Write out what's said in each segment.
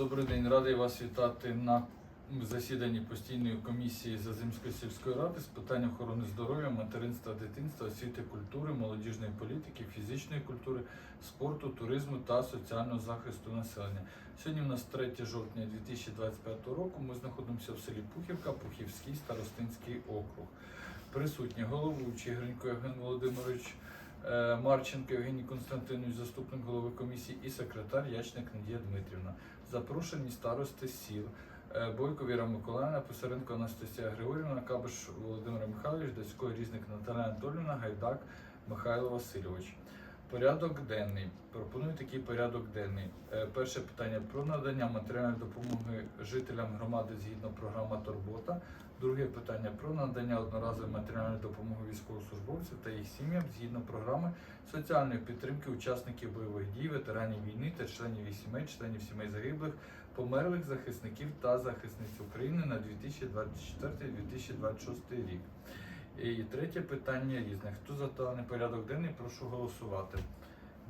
Добрий день, радий вас вітати на засіданні постійної комісії Зазимської сільської ради з питань охорони здоров'я, материнства, дитинства, освіти, культури, молодіжної політики, фізичної культури, спорту, туризму та соціального захисту населення. Сьогодні у нас 3 жовтня 2025 року. Ми знаходимося в селі Пухівка, Пухівський старостинський округ. Присутні головуючий Гринько Євген Володимирович. Е, Марченко Євгеній Константинович, заступник голови комісії і секретар Ячник Надія Дмитрівна. Запрошені старости сіл е, Бойко Віра Миколаївна, Писаренко Анастасія Григорівна, Кабиш Володимир Михайлович, Дацько Різник Наталя Анатолівна, Гайдак Михайло Васильович. Порядок денний. Пропоную такий порядок денний. Е, Перше питання про надання матеріальної допомоги жителям громади згідно програми Турбота. Друге питання про надання одноразової матеріальної допомоги військовослужбовців та їх сім'ям згідно програми соціальної підтримки учасників бойових дій, ветеранів війни та членів їх сімей, членів сімей загиблих, померлих захисників та захисниць України на 2024-2026 рік. І третє питання різне. Хто за даний порядок денний, прошу голосувати.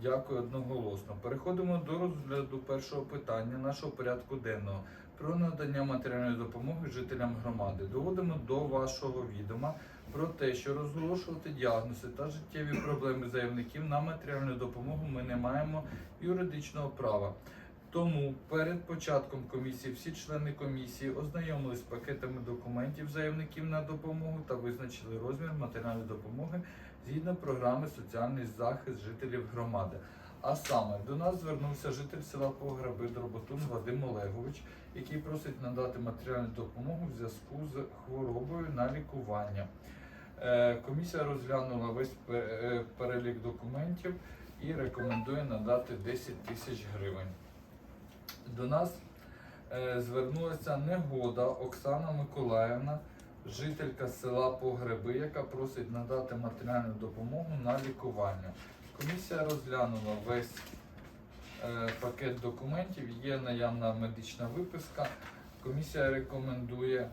Дякую одноголосно. Переходимо до розгляду першого питання нашого порядку денного про надання матеріальної допомоги жителям громади. Доводимо до вашого відома про те, що розголошувати діагнози та життєві проблеми заявників на матеріальну допомогу ми не маємо юридичного права. Тому перед початком комісії всі члени комісії ознайомились з пакетами документів заявників на допомогу та визначили розмір матеріальної допомоги згідно програми Соціальний захист жителів громади. А саме до нас звернувся житель села Пограби Дроботун Вадим Олегович, який просить надати матеріальну допомогу в зв'язку з хворобою на лікування. Е, Комісія розглянула весь е, перелік документів і рекомендує надати 10 тисяч гривень. До нас е, звернулася негода Оксана Миколаївна, жителька села Погреби, яка просить надати матеріальну допомогу на лікування. Комісія розглянула весь е, пакет документів, є наявна медична виписка. Комісія рекомендує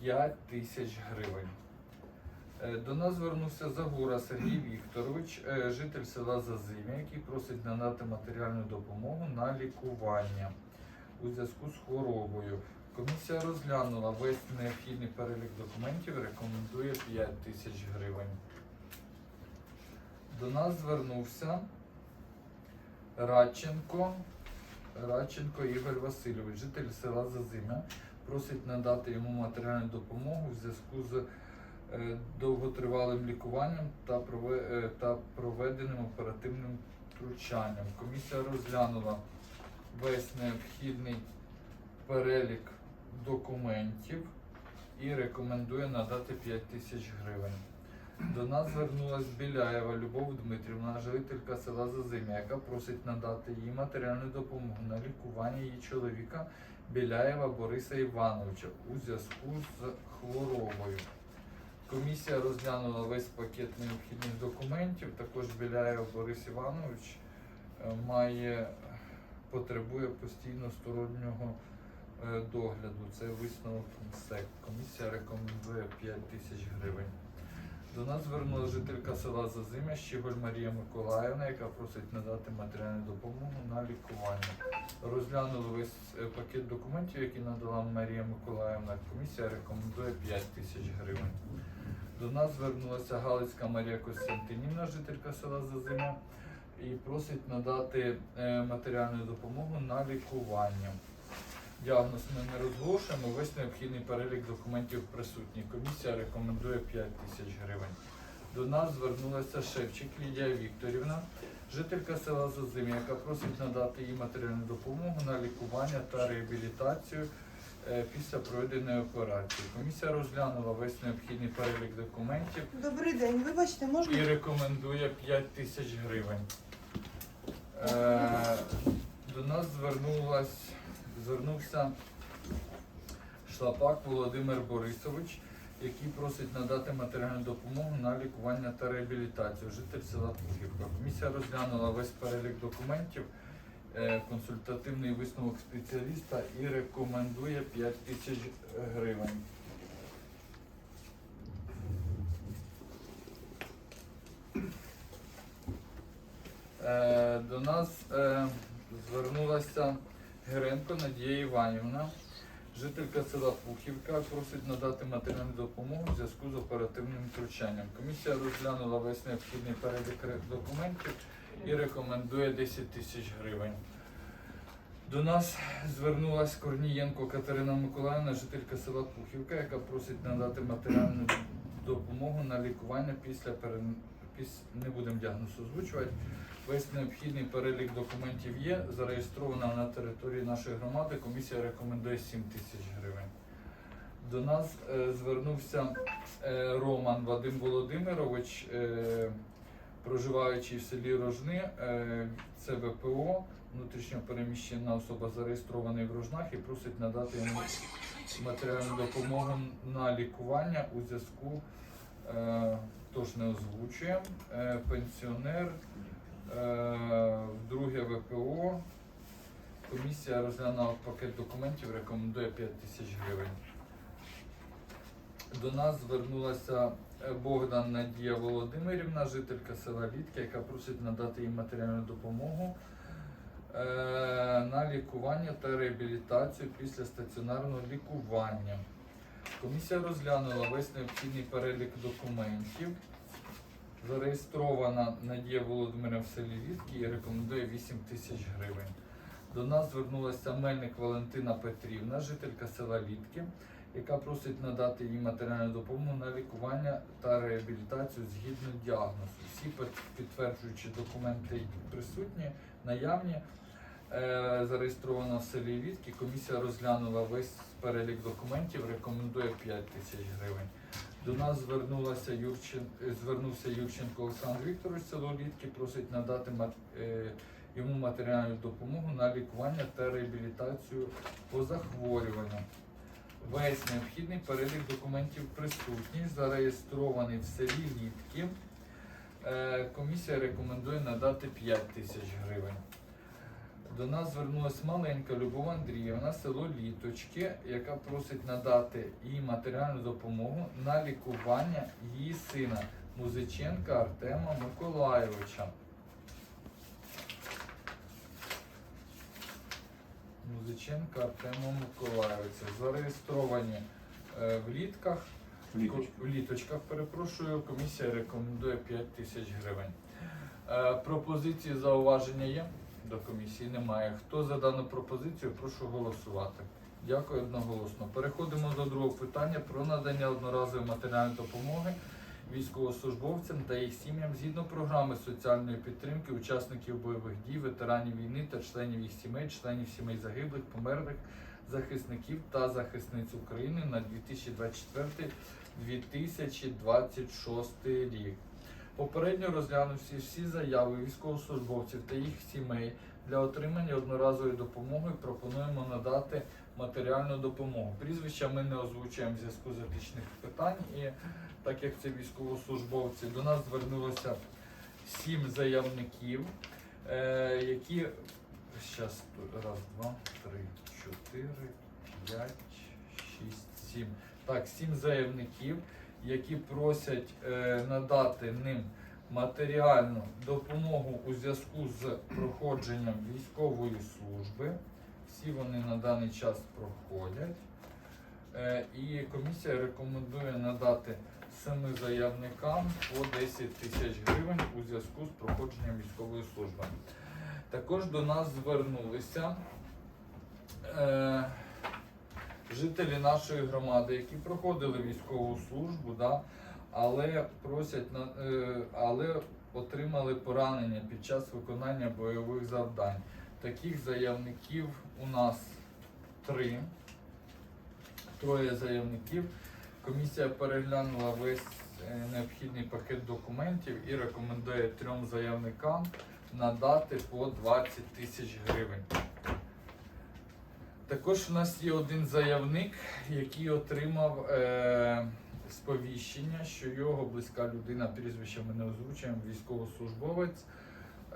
5 тисяч гривень. Е, До нас звернувся Загура Сергій Вікторович, е, житель села Зазимя, який просить надати матеріальну допомогу на лікування у зв'язку з хворобою. Комісія розглянула весь необхідний перелік документів, рекомендує 5 тисяч гривень. До нас звернувся Радченко, Радченко Ігор Васильович, житель села Зазимя, просить надати йому матеріальну допомогу в зв'язку з довготривалим лікуванням е, та проведеним оперативним втручанням. Комісія розглянула весь необхідний перелік документів і рекомендує надати 5 тисяч гривень. До нас звернулась Біляєва Любов Дмитрівна, жителька села Зазимя, яка просить надати їй матеріальну допомогу на лікування її чоловіка Біляєва Бориса Івановича у зв'язку з хворобою. Комісія розглянула весь пакет необхідних документів. Також Біляєв Борис Іванович е, має потребує постійно стороннього е, догляду. Це висновок МСЕК. Комісія рекомендує 5 тисяч гривень. До нас звернулася жителька села Зазимя Щіголь Марія Миколаївна, яка просить надати матеріальну допомогу на лікування. Розглянули весь е, пакет документів, які надала Марія Миколаївна. Комісія рекомендує 5 тисяч гривень. До нас звернулася Галицька Марія Костянтинівна, жителька села Зазимя, і просить надати е, матеріальну допомогу на лікування. Діагноз ми не розголошуємо, весь необхідний перелік документів присутній. Комісія рекомендує 5 тисяч гривень. До нас звернулася Шевчик Лідія Вікторівна, жителька села Зазим'я, яка просить надати їй матеріальну допомогу на лікування та реабілітацію після проведеної операції. Комісія розглянула весь необхідний перелік документів Добрий день, вибачте, і рекомендує 5 тисяч гривень. Е, до нас звернулась, звернувся Шлапак Володимир Борисович, який просить надати матеріальну допомогу на лікування та реабілітацію. Житель села Пухівка. Комісія розглянула весь перелік документів, е, консультативний висновок спеціаліста і рекомендує 5 тисяч гривень. Е, до нас е, звернулася Геренко Надія Іванівна, жителька села Пухівка, просить надати матеріальну допомогу в зв'язку з оперативним втручанням. Комісія розглянула весь необхідний перелік документів і рекомендує 10 тисяч гривень. До нас звернулась Корнієнко Катерина Миколаївна, жителька села Пухівка, яка просить надати матеріальну допомогу на лікування після перен... піс... не будемо діагноз озвучувати. Весь необхідний перелік документів є. Зареєстрована на території нашої громади. Комісія рекомендує 7 тисяч гривень. До нас е, звернувся е, Роман Вадим Володимирович, е, проживаючий в селі Рожни, е, це ВПО, внутрішньо переміщена особа зареєстрований в Рожнах і просить надати йому матеріальну допомогу на лікування у зв'язку, е, тож не озвучуємо, е, пенсіонер, друге ВПО. Комісія розглянула пакет документів, рекомендує 5 тисяч гривень. До нас звернулася Богдан Надія Володимирівна, жителька села Літки, яка просить надати їй матеріальну допомогу е, на лікування та реабілітацію після стаціонарного лікування. Комісія розглянула весь необхідний перелік документів. Зареєстрована Надія Володимирівна в селі Літки і рекомендує 8 тисяч гривень. До нас звернулася Мельник Валентина Петрівна, жителька села Літки, яка просить надати їй матеріальну допомогу на лікування та реабілітацію згідно діагнозу. Всі під- підтверджуючі документи присутні, наявні. Е, Зареєстрована в селі Літки. Комісія розглянула весь перелік документів, рекомендує 5 тисяч гривень. До нас звернулася Юрчин, е, звернувся Юрченко Олександр Вікторович, село Літки, просить надати е, йому матеріальну допомогу на лікування та реабілітацію по захворюванню. Весь необхідний перелік документів присутній, зареєстрований в селі Літки. Е, Комісія рекомендує надати 5 тисяч гривень. До нас звернулася маленька Любов Андріївна, село Літочки, яка просить надати їй матеріальну допомогу на лікування її сина Музиченка Артема Миколайовича. Музиченка Артема Миколайовича. Зареєстровані е, в літках. Літочки. В літочках, перепрошую, комісія рекомендує 5 тисяч гривень. Е, пропозиції зауваження є? До комісії немає. Хто за дану пропозицію, прошу голосувати. Дякую одноголосно. Переходимо до другого питання про надання одноразової матеріальної допомоги військовослужбовцям та їх сім'ям згідно програми соціальної підтримки учасників бойових дій, ветеранів війни та членів їх сімей, членів сімей загиблих, померлих захисників та захисниць України на 2024-2026 рік. Попередньо розглянувши всі заяви військовослужбовців та їх сімей для отримання одноразової допомоги, пропонуємо надати матеріальну допомогу. Прізвища ми не озвучуємо в зв'язку з етичних питань, і так як це військовослужбовці, до нас звернулося сім заявників, е, які зараз раз, два, три, чотири, п'ять, шість, сім. Так, сім заявників, які просять е, надати ним матеріальну допомогу у зв'язку з проходженням військової служби. Всі вони на даний час проходять. Е, і комісія рекомендує надати семи заявникам по 10 тисяч гривень у зв'язку з проходженням військової служби. Також до нас звернулися е, жителі нашої громади, які проходили військову службу, да, але просять на е, але отримали поранення під час виконання бойових завдань. Таких заявників у нас три. Троє заявників. Комісія переглянула весь е, необхідний пакет документів і рекомендує трьом заявникам надати по 20 тисяч гривень. Також у нас є один заявник, який отримав е, сповіщення, що його близька людина, прізвище ми не озвучуємо, військовослужбовець,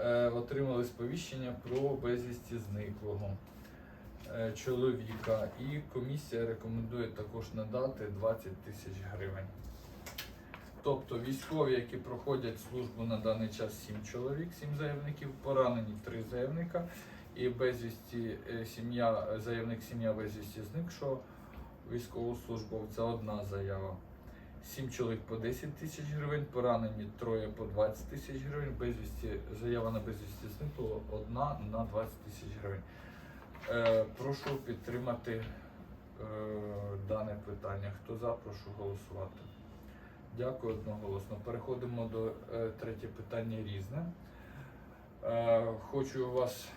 е, отримали сповіщення про безвісті зниклого чоловіка. І комісія рекомендує також надати 20 тисяч гривень. Тобто військові, які проходять службу на даний час 7 чоловік, 7 заявників, поранені 3 заявника і безвісті е, сім'я, е, заявник сім'я безвісті зникшого військовослужбовця одна заява. Сім чоловік по 10 тисяч гривень, поранені троє по 20 тисяч гривень, безвісті, заява на безвісті зниклого одна на 20 тисяч гривень. Е, прошу підтримати е, дане питання. Хто за, прошу голосувати. Дякую одноголосно. Переходимо до е, третє питання різне. Хочу вас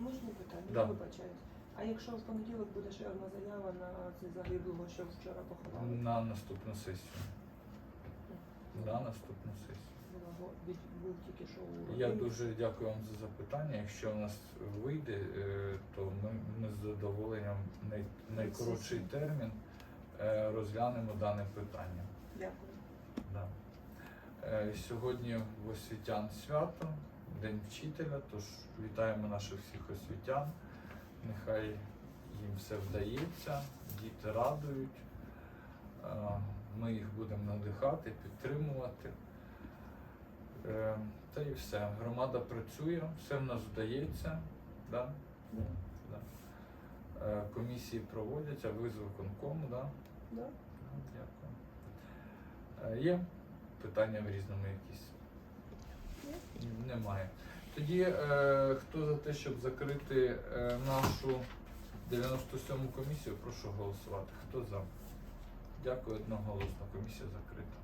Можна питання? Да. Я вибачаюсь. А якщо в понеділок буде ще одна заява на це загиблого, що вчора поховали? на наступну сесію. На наступну сесію. Була го- від- Був тільки що у Я дуже дякую вам за запитання. Якщо в нас вийде, е, то ми, ми з задоволенням най, найкоротший термін е, розглянемо дане питання. Дякую. Да. Е, Сьогодні в освітян свято, День вчителя, тож вітаємо наших всіх освітян. Нехай їм все вдається, діти радують. Ми їх будемо надихати, підтримувати. Е, Та і все. Громада працює, все в нас вдається. Да? Да. Да. Е, Комісії проводяться, ви з виконкому, да? Да? Ну, Дякую. Е, Є питання в різному якісь? Є. Немає. Тоді е, хто за те, щоб закрити е, нашу 97-му комісію, прошу голосувати. Хто за? Дякую одноголосно. Комісія закрита.